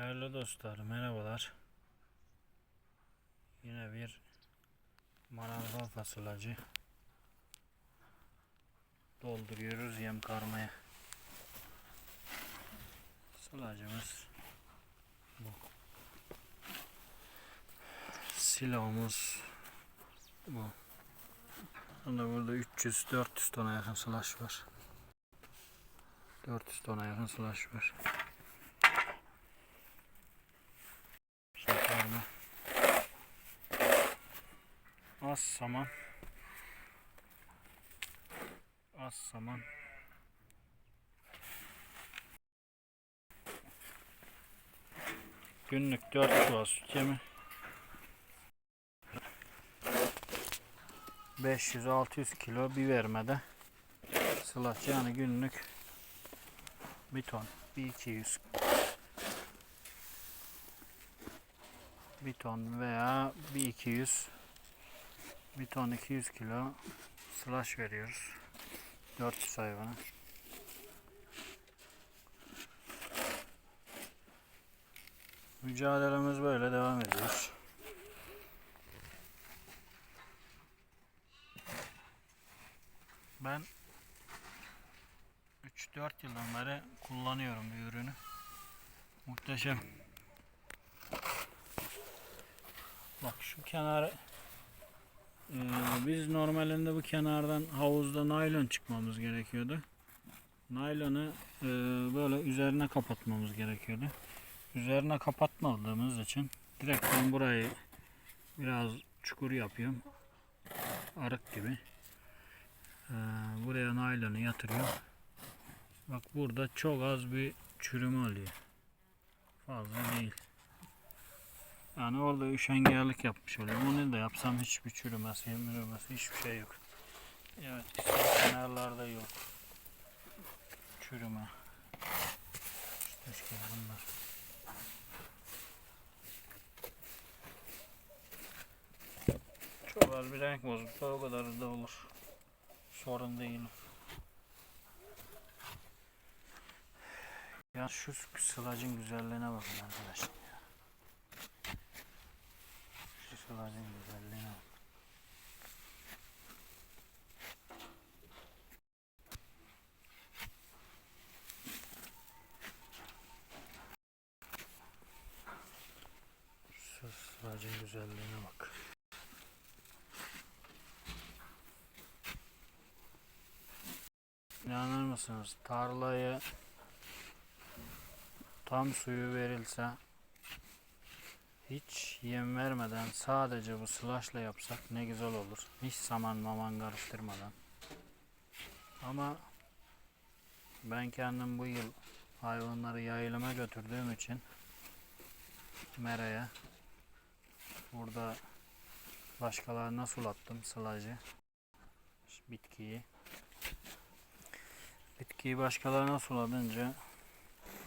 Değerli dostlar merhabalar. Yine bir manavgal fasulacı dolduruyoruz yem karmaya. Sılacımız bu. Silahımız bu. Bunda burada 300-400 tona yakın slash var. 400 tona yakın slash var. Az saman. Az saman. Günlük 4 çuval süt yemi. 500-600 kilo bir vermede sılaç yani günlük bir ton bir 200 bir ton veya bir 200 bir ton 200 kilo slash veriyoruz. 400 hayvana. Mücadelemiz böyle devam ediyor ben 3-4 yıldan beri kullanıyorum bir ürünü. Muhteşem. Bak şu kenarı eee, biz normalinde bu kenardan havuzda naylon çıkmamız gerekiyordu. Naylonu eee, böyle üzerine kapatmamız gerekiyordu. Üzerine kapatmadığımız için direkt ben burayı biraz çukur yapıyorum. Arık gibi. Eee, buraya naylonu yatırıyorum. Bak burada çok az bir çürüme oluyor. Fazla değil. Yani orada üşengerlik yapmış oluyorum. Onu da yapsam hiçbir çürümesi, mürümesi hiçbir şey yok. Evet, kenarlarda yok. Çürüme. İşte bunlar. Çok bir renk bozukluğu o kadar da olur. Sorun değil. Ya şu sılacın güzelliğine bakın arkadaşlar. Ya. Şu sılacın güzelliğine bak. Sılacın güzelliğine bak. İnanır mısınız? Tarlayı tam suyu verilse hiç yem vermeden sadece bu slashla yapsak ne güzel olur. Hiç saman maman karıştırmadan. Ama ben kendim bu yıl hayvanları yayılıma götürdüğüm için meraya burada başkalarına sulattım sılacı bitkiyi bitkiyi başkalarına suladınca